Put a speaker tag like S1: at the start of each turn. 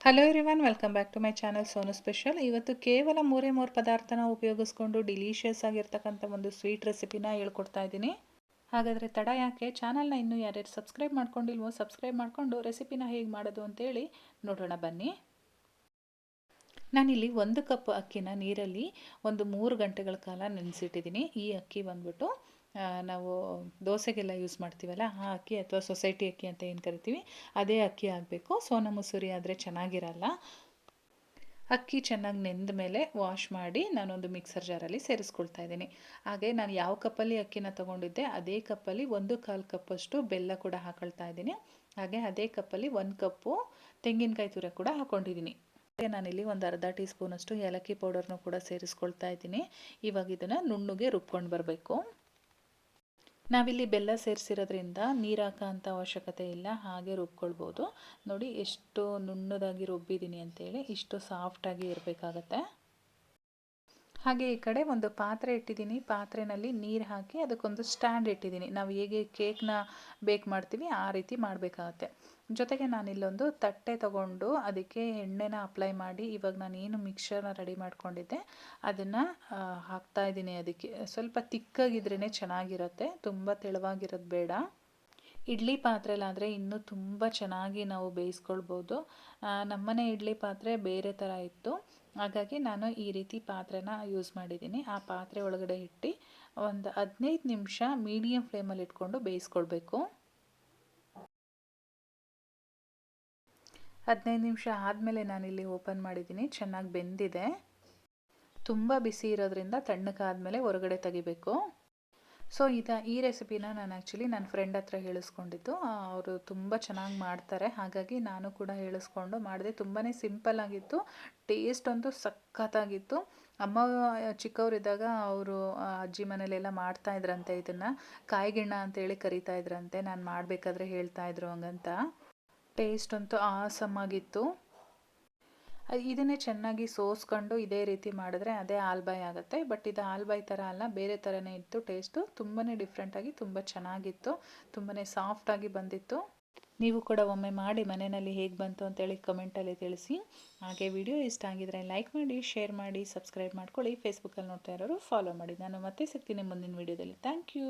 S1: Hello everyone welcome back to my channel Sonu special ಇವತ್ತು ಕೇವಲ ಮೂರೇ ಮೂರು ಪದಾರ್ಥನ ಉಪಯೋಗಿಸ್ಕೊಂಡು ಡಿಲೀಷಿಯಸ್ ಆಗಿರ್ತಕ್ಕಂಥ ಒಂದು ಸ್ವೀಟ್ ರೆಸಿಪಿನ ಹೇಳ್ಕೊಡ್ತಾ ಇದ್ದೀನಿ. ಹಾಗಾದರೆ ತಡ ಯಾಕೆ? ಚಾನಲ್ನ ಇನ್ನೂ ಯಾರ್ಯಾರು ಸಬ್ಸ್ಕ್ರೈಬ್ ಮಾಡ್ಕೊಂಡಿಲ್ವೋ ಸಬ್ಸ್ಕ್ರೈಬ್ ಮಾಡಿಕೊಂಡು ರೆಸಿಪಿನ ಹೇಗೆ ಮಾಡೋದು ಅಂತೇಳಿ ನೋಡೋಣ ಬನ್ನಿ. ನಾನಿಲ್ಲಿ ಒಂದು ಕಪ್ ಅಕ್ಕಿನ ನೀರಲ್ಲಿ ಒಂದು ಮೂರು ಗಂಟೆಗಳ ಕಾಲ ನೆನೆಸಿಟ್ಟಿದ್ದೀನಿ. ಈ ಅಕ್ಕಿ ಬಂದ್ಬಿಟ್ಟು ನಾವು ದೋಸೆಗೆಲ್ಲ ಯೂಸ್ ಮಾಡ್ತೀವಲ್ಲ, ಆ ಅಕ್ಕಿ ಅಥವಾ ಸೊಸೈಟಿ ಅಕ್ಕಿ ಅಂತ ಏನು ಕರಿತೀವಿ, ಅದೇ ಅಕ್ಕಿ ಆಗಬೇಕು ಸೋನಾ ಮಸೂರಿ ಆದರೆ ಚೆನ್ನಾಗಿರಲ್ಲ. ಅಕ್ಕಿ ಚೆನ್ನಾಗಿ ನೆಂದ ಮೇಲೆ ವಾಶ್ ಮಾಡಿ ನಾನೊಂದು ಮಿಕ್ಸರ್ ಜಾರಲ್ಲಿ ಸೇರಿಸ್ಕೊಳ್ತಾ ಇದ್ದೀನಿ. ಹಾಗೆ ನಾನು ಯಾವ ಕಪ್ಪಲ್ಲಿ ಅಕ್ಕಿನ ತೊಗೊಂಡಿದ್ದೆ, ಅದೇ ಕಪ್ಪಲ್ಲಿ ಒಂದು ಕಾಲು ಕಪ್ಪಷ್ಟು ಬೆಲ್ಲ ಕೂಡ ಹಾಕೊಳ್ತಾ ಇದ್ದೀನಿ. ಹಾಗೆ ಅದೇ ಕಪ್ಪಲ್ಲಿ ಒಂದು ಕಪ್ಪು ತೆಂಗಿನಕಾಯಿ ತುರ ಕೂಡ ಹಾಕ್ಕೊಂಡಿದ್ದೀನಿ ಹಾಗೆ ನಾನಿಲ್ಲಿ ಒಂದು ಅರ್ಧ ಟೀ ಸ್ಪೂನಷ್ಟು ಏಲಕ್ಕಿ ಪೌಡರ್ನು ಕೂಡ ಸೇರಿಸ್ಕೊಳ್ತಾ ಇದ್ದೀನಿ. ಇವಾಗ ಇದನ್ನು ನುಣ್ಣಗೆ ರುಬ್ಕೊಂಡು ಬರಬೇಕು. ನಾವಿಲ್ಲಿ ಬೆಲ್ಲ ಸೇರಿಸಿರೋದ್ರಿಂದ ನೀರು ಹಾಕೋಂಥ ಅವಶ್ಯಕತೆ ಇಲ್ಲ, ಹಾಗೆ ರುಬ್ಕೊಳ್ಬೋದು. ನೋಡಿ, ಎಷ್ಟು ನುಣ್ಣದಾಗಿ ರುಬ್ಬಿದ್ದೀನಿ ಅಂತೇಳಿ, ಇಷ್ಟು ಸಾಫ್ಟಾಗಿ ಇರಬೇಕಾಗತ್ತೆ. ಹಾಗೆ ಈ ಕಡೆ ಒಂದು ಪಾತ್ರೆ ಇಟ್ಟಿದ್ದೀನಿ. ಪಾತ್ರೆಯಲ್ಲಿ ನೀರು ಹಾಕಿ ಅದಕ್ಕೊಂದು ಸ್ಟ್ಯಾಂಡ್ ಇಟ್ಟಿದ್ದೀನಿ. ನಾವು ಹೇಗೆ ಕೇಕ್ನ ಬೇಕ್ ಮಾಡ್ತೀವಿ ಆ ರೀತಿ ಮಾಡಬೇಕಾಗತ್ತೆ. ಜೊತೆಗೆ ನಾನಿಲ್ಲೊಂದು ತಟ್ಟೆ ತಗೊಂಡು ಅದಕ್ಕೆ ಎಣ್ಣೆನ ಅಪ್ಲೈ ಮಾಡಿ ಇವಾಗ ನಾನು ಏನು ಮಿಕ್ಸರ್ನ ರೆಡಿ ಮಾಡ್ಕೊಂಡಿದ್ದೆ. ಅದನ್ನು ಹಾಕ್ತಾ ಇದ್ದೀನಿ ಅದಕ್ಕೆ. ಸ್ವಲ್ಪ ತಿಕ್ಕಾಗಿದ್ರೇ ಚೆನ್ನಾಗಿರುತ್ತೆ. ತುಂಬ ತೆಳುವಾಗಿರೋದು ಬೇಡ. ಇಡ್ಲಿ ಪಾತ್ರೆಲಾದರೆ ಇನ್ನೂ ತುಂಬ ಚೆನ್ನಾಗಿ ನಾವು ಬೇಯಿಸ್ಕೊಳ್ಬೋದು. ನಮ್ಮನೆ ಇಡ್ಲಿ ಪಾತ್ರೆ ಬೇರೆ ಥರ ಇತ್ತು. ಹಾಗಾಗಿ ನಾನು ಈ ರೀತಿ ಪಾತ್ರೆನ ಯೂಸ್ ಮಾಡಿದ್ದೀನಿ. ಆ ಪಾತ್ರೆ ಒಳಗಡೆ ಇಟ್ಟು ಒಂದು ಹದಿನೈದು ನಿಮಿಷ ಮೀಡಿಯಮ್ ಫ್ಲೇಮಲ್ಲಿ ಇಟ್ಕೊಂಡು ಬೇಯಿಸ್ಕೊಳ್ಬೇಕು. ಹದಿನೈದು ನಿಮಿಷ ಆದಮೇಲೆ ನಾನಿಲ್ಲಿ ಓಪನ್ ಮಾಡಿದ್ದೀನಿ. ಚೆನ್ನಾಗಿ ಬೆಂದಿದೆ. ತುಂಬ ಬಿಸಿ ಇರೋದ್ರಿಂದ ತಣ್ಣಗಾದ್ಮೇಲೆ ಹೊರಗಡೆ ತೆಗಿಬೇಕು. ಸೊ ಇದ, ಈ ರೆಸಿಪಿನ ನಾನು ಆ್ಯಕ್ಚುಲಿ ನನ್ನ ಫ್ರೆಂಡ್ ಹತ್ರ ಹೇಳಿಸ್ಕೊಂಡಿದ್ದು. ಅವರು ತುಂಬ ಚೆನ್ನಾಗಿ ಮಾಡ್ತಾರೆ. ಹಾಗಾಗಿ ನಾನು ಕೂಡ ಹೇಳಿಸ್ಕೊಂಡು ಮಾಡಿದೆ. ತುಂಬಾ ಸಿಂಪಲ್ ಆಗಿತ್ತು. ಟೇಸ್ಟ್ ಅಂತೂ ಸಖತ್ತಾಗಿತ್ತು. ಅಮ್ಮ, ಚಿಕ್ಕವರಿದ್ದಾಗ ಅವರು ಅಜ್ಜಿ ಮನೇಲೆಲ್ಲ ಮಾಡ್ತಾ ಇದ್ರಂತೆ ಇದನ್ನು. ಕಾಯಿಗಿಣ್ಣ ಅಂತೇಳಿ ಕರಿತಾ ಇದ್ರಂತೆ. ನಾನು ಮಾಡಬೇಕಾದ್ರೆ ಹೇಳ್ತಾ ಇದ್ರು ಹಂಗಂತ. ಟೇಸ್ಟ್ ಅಂತೂ ಆಸಮ್ ಆಗಿತ್ತು. ಇದನ್ನೇ ಚೆನ್ನಾಗಿ ಸೋಸ್ಕೊಂಡು ಇದೇ ರೀತಿ ಮಾಡಿದ್ರೆ ಅದೇ ಆಲ್ಬಾಯ್ ಆಗುತ್ತೆ. ಬಟ್ ಇದು ಆಲ್ಬಾಯ್ ಥರ ಅಲ್ಲ, ಬೇರೆ ಥರನೇ ಇತ್ತು. ಟೇಸ್ಟು ತುಂಬಾ ಡಿಫ್ರೆಂಟಾಗಿ ತುಂಬ ಚೆನ್ನಾಗಿತ್ತು. ತುಂಬಾ ಸಾಫ್ಟಾಗಿ ಬಂದಿತ್ತು. ನೀವು ಕೂಡ ಒಮ್ಮೆ ಮಾಡಿ ಮನೆಯಲ್ಲಿ ಹೇಗೆ ಬಂತು ಅಂತೇಳಿ ಕಮೆಂಟಲ್ಲಿ ತಿಳಿಸಿ. ಹಾಗೆ ವಿಡಿಯೋ ಇಷ್ಟ ಆಗಿದ್ರೆ ಲೈಕ್ ಮಾಡಿ ಶೇರ್ ಮಾಡಿ ಸಬ್ಸ್ಕ್ರೈಬ್ ಮಾಡ್ಕೊಳ್ಳಿ. ಫೇಸ್ಬುಕ್ಕಲ್ಲಿ ನೋಡ್ತಾ ಇರೋರು ಫಾಲೋ ಮಾಡಿ. ನಾನು ಮತ್ತೆ ಸಿಗ್ತೀನಿ ಮುಂದಿನ ವಿಡಿಯೋದಲ್ಲಿ ಥ್ಯಾಂಕ್ ಯು